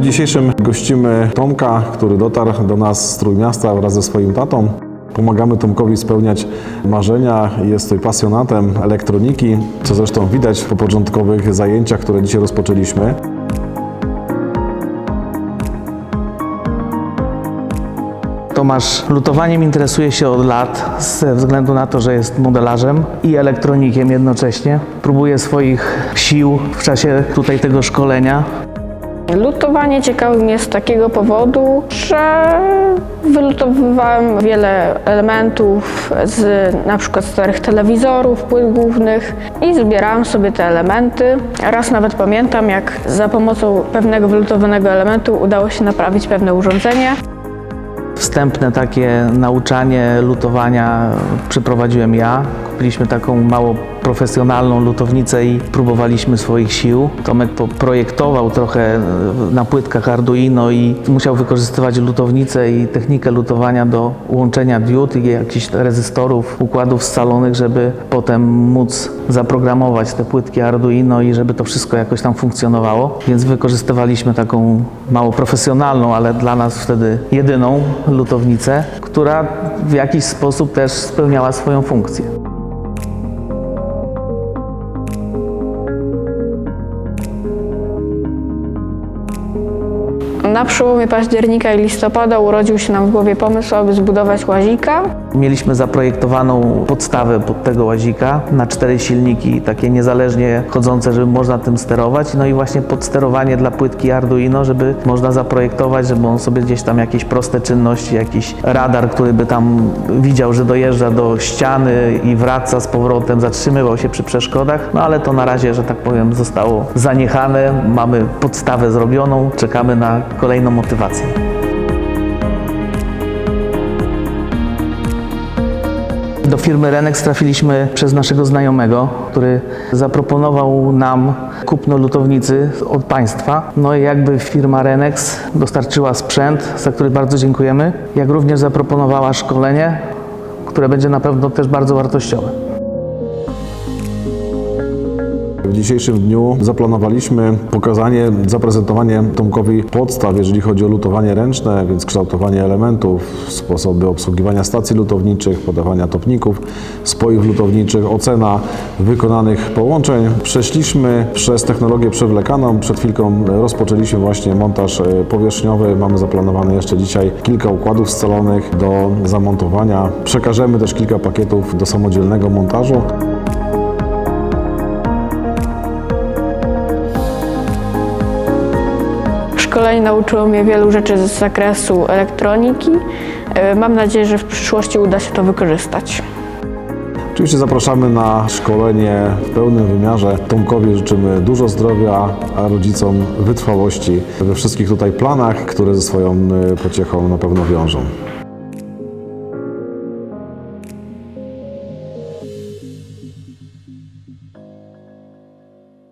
dzisiejszym gościmy Tomka, który dotarł do nas z Trójmiasta wraz ze swoim tatą. Pomagamy Tomkowi spełniać marzenia. Jest tutaj pasjonatem elektroniki, co zresztą widać po początkowych zajęciach, które dzisiaj rozpoczęliśmy. Tomasz lutowaniem interesuje się od lat ze względu na to, że jest modelarzem i elektronikiem jednocześnie. Próbuje swoich sił w czasie tutaj tego szkolenia. Lutowanie ciekawym jest z takiego powodu, że wylutowywałem wiele elementów z na przykład starych telewizorów, płyt głównych i zbierałem sobie te elementy. Raz nawet pamiętam, jak za pomocą pewnego wylutowanego elementu udało się naprawić pewne urządzenie. Wstępne takie nauczanie lutowania przeprowadziłem ja. Kupiliśmy taką mało profesjonalną lutownicę i próbowaliśmy swoich sił. Tomek projektował trochę e, na płytkach Arduino i musiał wykorzystywać lutownicę i technikę lutowania do łączenia diod i jakichś rezystorów, układów scalonych, żeby potem móc zaprogramować te płytki Arduino i żeby to wszystko jakoś tam funkcjonowało. Więc wykorzystywaliśmy taką mało profesjonalną, ale dla nas wtedy jedyną lutownicę, która w jakiś sposób też spełniała swoją funkcję. Na przełomie października i listopada urodził się nam w głowie pomysł, aby zbudować łazika. Mieliśmy zaprojektowaną podstawę pod tego łazika na cztery silniki, takie niezależnie chodzące, żeby można tym sterować. No i właśnie podsterowanie dla płytki Arduino, żeby można zaprojektować, żeby on sobie gdzieś tam jakieś proste czynności, jakiś radar, który by tam widział, że dojeżdża do ściany i wraca z powrotem, zatrzymywał się przy przeszkodach. No ale to na razie, że tak powiem, zostało zaniechane. Mamy podstawę zrobioną, czekamy na kolejną motywację. Do firmy Renex trafiliśmy przez naszego znajomego, który zaproponował nam kupno lutownicy od państwa. No i jakby firma Renex dostarczyła sprzęt, za który bardzo dziękujemy, jak również zaproponowała szkolenie, które będzie na pewno też bardzo wartościowe. W dzisiejszym dniu zaplanowaliśmy pokazanie, zaprezentowanie Tomkowi podstaw, jeżeli chodzi o lutowanie ręczne, więc kształtowanie elementów, sposoby obsługiwania stacji lutowniczych, podawania topników, spojów lutowniczych, ocena wykonanych połączeń. Przeszliśmy przez technologię przewlekaną. Przed chwilką rozpoczęliśmy właśnie montaż e, powierzchniowy. Mamy zaplanowane jeszcze dzisiaj kilka układów scalonych do zamontowania. Przekażemy też kilka pakietów do samodzielnego montażu. Szkolenie nauczyło mnie wielu rzeczy z zakresu elektroniki. E, Mam nadzieję, że w przyszłości uda się to wykorzystać. Oczywiście zapraszamy na szkolenie w pełnym wymiarze. Tomkowi życzymy dużo zdrowia, a rodzicom wytrwałości we wszystkich tutaj planach, które ze swoją y, pociechą na pewno wiążą.